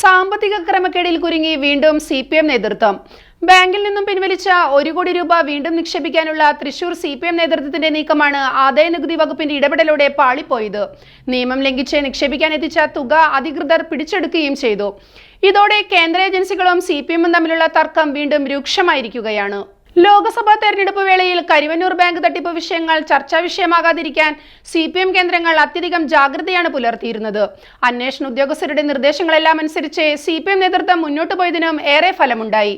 സാമ്പത്തിക ക്രമക്കേടിൽ കുരുങ്ങി വീണ്ടും സി പി എം നേതൃത്വം. ബാങ്കിൽ നിന്നും പിൻവലിച്ച ഒരു കോടി രൂപ വീണ്ടും നിക്ഷേപിക്കാനുള്ള തൃശൂർ സി പി എം നേതൃത്വത്തിന്റെ നീക്കമാണ് ആദായ നികുതി വകുപ്പിന്റെ ഇടപെടലോടെ പാളിപ്പോയത്. നിയമം ലംഘിച്ച് നിക്ഷേപിക്കാൻ എത്തിച്ച തുക അധികൃതർ പിടിച്ചെടുക്കുകയും ചെയ്തു. ഇതോടെ കേന്ദ്ര ഏജൻസികളും സി തമ്മിലുള്ള തർക്കം വീണ്ടും രൂക്ഷമായിരിക്കുകയാണ്. ലോക്സഭാ തെരഞ്ഞെടുപ്പ് വേളയിൽ കരിവന്നൂർ ബാങ്ക് തട്ടിപ്പ് വിഷയങ്ങൾ ചർച്ചാ വിഷയമാകാതിരിക്കാൻ സി പി എം കേന്ദ്രങ്ങൾ അത്യധികം ജാഗ്രതയാണ് പുലർത്തിയിരുന്നത്. അന്വേഷണ ഉദ്യോഗസ്ഥരുടെ നിർദ്ദേശങ്ങളെല്ലാം അനുസരിച്ച് സി പി എം നേതൃത്വം മുന്നോട്ട് പോയതിനും ഏറെ ഫലമുണ്ടായി.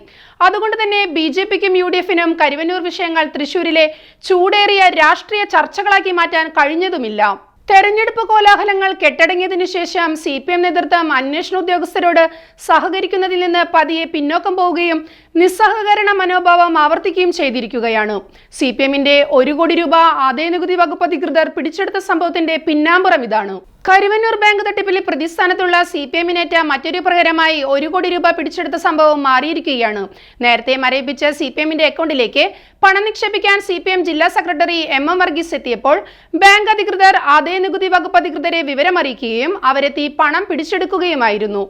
അതുകൊണ്ട് തന്നെ ബി ജെ പിക്കും യു ഡി എഫിനും കരിവന്നൂർ വിഷയങ്ങൾ തൃശൂരിലെ ചൂടേറിയ രാഷ്ട്രീയ ചർച്ചകളാക്കി മാറ്റാൻ കഴിഞ്ഞതുമില്ല. തെരഞ്ഞെടുപ്പ് കോലാഹലങ്ങൾ കെട്ടടങ്ങിയതിനു ശേഷം സി പി എം നേതൃത്വം അന്വേഷണ ഉദ്യോഗസ്ഥരോട് സഹകരിക്കുന്നതിൽ നിന്ന് പതിയെ പിന്നോക്കം പോവുകയും നിസ്സഹകരണ മനോഭാവം ആവർത്തിക്കുകയും ചെയ്തിരിക്കുകയാണ്. സി പി എമ്മിന്റെ ഒരു കോടി രൂപ ആദായനികുതി വകുപ്പ് അധികൃതർ പിടിച്ചെടുത്ത സംഭവത്തിന്റെ പിന്നാമ്പുറം ഇതാണ്. കരുവന്നൂർ ബാങ്ക് തട്ടിപ്പിൽ പ്രതിസ്ഥാനത്തുള്ള സി പി എമ്മിനേറ്റ മറ്റൊരു പ്രഹരമായി ഒരു കോടി രൂപ പിടിച്ചെടുത്ത സംഭവം മാറിയിരിക്കുകയാണ്. നേരത്തെ മരവിപ്പിച്ച സി പി എമ്മിന്റെ അക്കൗണ്ടിലേക്ക് പണം നിക്ഷേപിക്കാൻ സി പി എം ജില്ലാ സെക്രട്ടറി എം എം വർഗീസ് എത്തിയപ്പോൾ ബാങ്ക് അധികൃതർ ആദായനികുതി വകുപ്പ് അധികൃതരെ വിവരമറിയിക്കുകയും അവരെത്തി പണം പിടിച്ചെടുക്കുകയുമായിരുന്നു.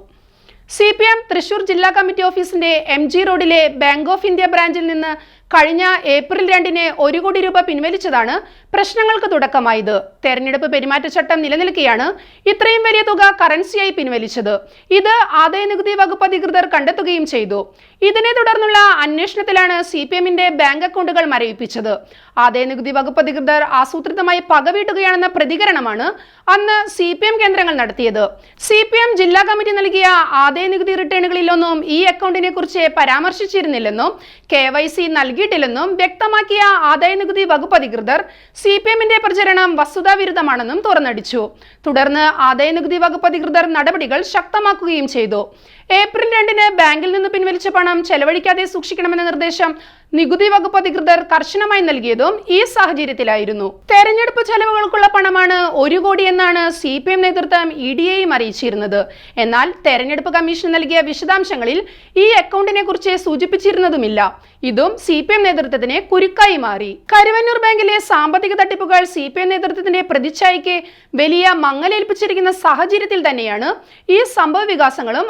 സി പി എം തൃശൂർ ജില്ലാ കമ്മിറ്റി ഓഫീസിന്റെ എം ജി റോഡിലെ ബാങ്ക് ഓഫ് ഇന്ത്യ ബ്രാഞ്ചിൽ നിന്ന് കഴിഞ്ഞ ഏപ്രിൽ രണ്ടിന് ഒരു കോടി രൂപ പിൻവലിച്ചതാണ് പ്രശ്നങ്ങൾക്ക് തുടക്കമായത്. തെരഞ്ഞെടുപ്പ് പെരുമാറ്റച്ചട്ടം നിലനിൽക്കെയാണ് ഇത്രയും വലിയ തുക കറൻസിയായി പിൻവലിച്ചത്. ഇത് ആദായ നികുതി വകുപ്പ് അധികൃതർ കണ്ടെത്തുകയും ചെയ്തു. ഇതിനെ തുടർന്നുള്ള അന്വേഷണത്തിലാണ് സി പി എമ്മിന്റെ ബാങ്ക് അക്കൗണ്ടുകൾ മരവിപ്പിച്ചത്. ആദായനികുതി വകുപ്പ് അധികൃതർ ആസൂത്രിതമായി പകവീട്ടുകയാണെന്ന പ്രതികരണമാണ് അന്ന് സി പി എം കേന്ദ്രങ്ങൾ നടത്തിയത്. സി പി എം ജില്ലാ കമ്മിറ്റി നൽകിയ ആദായ നികുതി റിട്ടേണുകളിലൊന്നും ഈ അക്കൗണ്ടിനെ കുറിച്ച് പരാമർശിച്ചിരുന്നില്ലെന്നും കെ വൈ സി നൽകിയിട്ടില്ലെന്നും വ്യക്തമാക്കിയ ആദായനികുതി വകുപ്പ് അധികൃതർ സി പി എമ്മിന്റെ പ്രചരണം വസ്തുതാവിരുദ്ധമാണെന്നും തുറന്നടിച്ചു. തുടർന്ന് ആദായനികുതി വകുപ്പ് അധികൃതർ നടപടികൾ ശക്തമാക്കുകയും ചെയ്തു. ഏപ്രിൽ രണ്ടിന് ബാങ്കിൽ നിന്ന് പിൻവലിച്ച പണം ചെലവഴിക്കാതെ സൂക്ഷിക്കണമെന്ന നിർദ്ദേശം നികുതി വകുപ്പ് അധികൃതർ കർശനമായി നൽകിയതും ഈ സാഹചര്യത്തിലായിരുന്നു. തെരഞ്ഞെടുപ്പ് ചെലവുകൾക്കുള്ള പണമാണ് ഒരു കോടി എന്നാണ് സി പി എം നേതൃത്വം ഇ ഡി എയും അറിയിച്ചിരുന്നത്. എന്നാൽ തെരഞ്ഞെടുപ്പ് കമ്മീഷൻ നൽകിയ വിശദാംശങ്ങളിൽ ഈ അക്കൗണ്ടിനെ കുറിച്ച് സൂചിപ്പിച്ചിരുന്നതുമില്ല. ഇതും സി പി എം നേതൃത്വത്തിന് കുരുക്കായി മാറി. കരുവന്നൂർ ബാങ്കിലെ സാമ്പത്തിക തട്ടിപ്പുകൾ സി പി എം നേതൃത്വത്തിന്റെ പ്രതിച്ഛായയ്ക്ക് വലിയ മങ്ങലേൽപ്പിച്ചിരിക്കുന്ന സാഹചര്യത്തിൽ തന്നെയാണ് ഈ സംഭവ വികാസങ്ങളും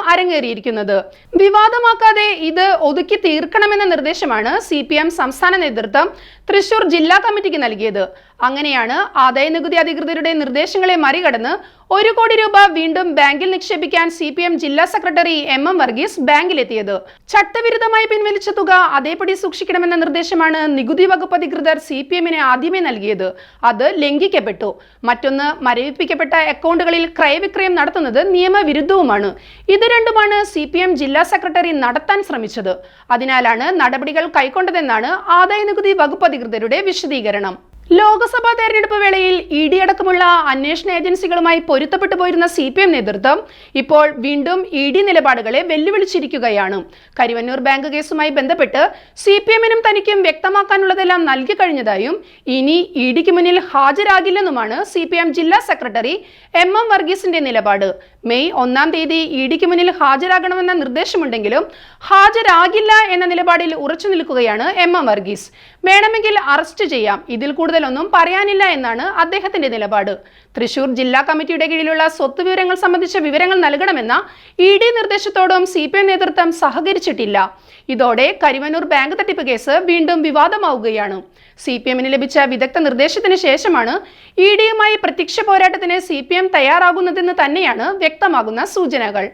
അരങ്ങേറിയിരിക്കുന്നത് വിവാദമാക്കാതെ ഇത് ഒതുക്കി തീർക്കണമെന്ന നിർദ്ദേശമാണ് സി സംസ്ഥാന നേതൃത്വം തൃശൂർ ജില്ലാ കമ്മിറ്റിക്ക് നൽകിയത്. അങ്ങനെയാണ് ആദായ നികുതി അധികൃതരുടെ നിർദ്ദേശങ്ങളെ മറികടന്ന് ഒരു കോടി രൂപ വീണ്ടും ബാങ്കിൽ നിക്ഷേപിക്കാൻ സി പി എം ജില്ലാ സെക്രട്ടറി എം എം വർഗീസ് ബാങ്കിലെത്തിയത്. ചട്ടവിരുദ്ധമായി പിൻവലിച്ച തുക അതേപടി സൂക്ഷിക്കണമെന്ന നിർദ്ദേശമാണ് നികുതി വകുപ്പ് അധികൃതർ സി പി എമ്മിന് ആദ്യമേ നൽകിയത്. അത് ലംഘിക്കപ്പെട്ടു. മറ്റൊന്ന് മരവിപ്പിക്കപ്പെട്ട അക്കൗണ്ടുകളിൽ ക്രയവിക്രയം നടത്തുന്നത് നിയമവിരുദ്ധവുമാണ്. ഇത് രണ്ടുമാണ് സി പി എം ജില്ലാ സെക്രട്ടറി നടത്താൻ ശ്രമിച്ചത്. അതിനാലാണ് നടപടികൾ കൈക്കൊണ്ടതെന്നാണ് ആദായ നികുതി വകുപ്പ് അധികൃതരുടെ വിശദീകരണം ലോക്സഭാ തെരഞ്ഞെടുപ്പ് വേളയിൽ ഇ ഡി അടക്കമുള്ള അന്വേഷണ ഏജൻസികളുമായി പൊരുത്തപ്പെട്ടു പോയിരുന്ന സി പി എം നേതൃത്വം ഇപ്പോൾ വീണ്ടും ഇ ഡി നിലപാടുകളെ വെല്ലുവിളിച്ചിരിക്കുകയാണ്. കരുവന്നൂർ ബാങ്ക് കേസുമായി ബന്ധപ്പെട്ട് സി പി എമ്മിനും തനിക്കും വ്യക്തമാക്കാനുള്ളതെല്ലാം നൽകി കഴിഞ്ഞതായും ഇനി ഇ ഡിക്ക് മുന്നിൽ ഹാജരാകില്ലെന്നുമാണ് സി പി എം ജില്ലാ സെക്രട്ടറി എം എം വർഗീസിന്റെ നിലപാട്. മെയ് ഒന്നാം തീയതി ഇ ഡിക്ക് മുന്നിൽ ഹാജരാകണമെന്ന നിർദ്ദേശമുണ്ടെങ്കിലും ഹാജരാകില്ല എന്ന നിലപാടിൽ ഉറച്ചു നിൽക്കുകയാണ് എം എം വർഗീസ്. വേണമെങ്കിൽ അറസ്റ്റ് ചെയ്യാം. ഇതിൽ കൂടുതലൊന്നും പറയാനില്ല എന്നാണ് അദ്ദേഹത്തിന്റെ നിലപാട്. തൃശൂർ ജില്ലാ കമ്മിറ്റിയുടെ കീഴിലുള്ള സ്വത്ത് വിവരങ്ങൾ സംബന്ധിച്ച വിവരങ്ങൾ നൽകണമെന്ന ഇ ഡി നിർദ്ദേശത്തോടും സി പി ഐ നേതൃത്വം സഹകരിച്ചിട്ടില്ല. ഇതോടെ കരിവനൂർ ബാങ്ക് തട്ടിപ്പ് കേസ് വീണ്ടും വിവാദമാവുകയാണ്. സി പി എമ്മിന് ലഭിച്ച വിദഗ്ധ നിർദ്ദേശത്തിന് ശേഷമാണ് ഇ ഡിയുമായി പ്രത്യക്ഷ പോരാട്ടത്തിന് സി പി എം തയ്യാറാകുന്നതെന്ന് തന്നെയാണ് വ്യക്തമാകുന്ന സൂചനകൾ.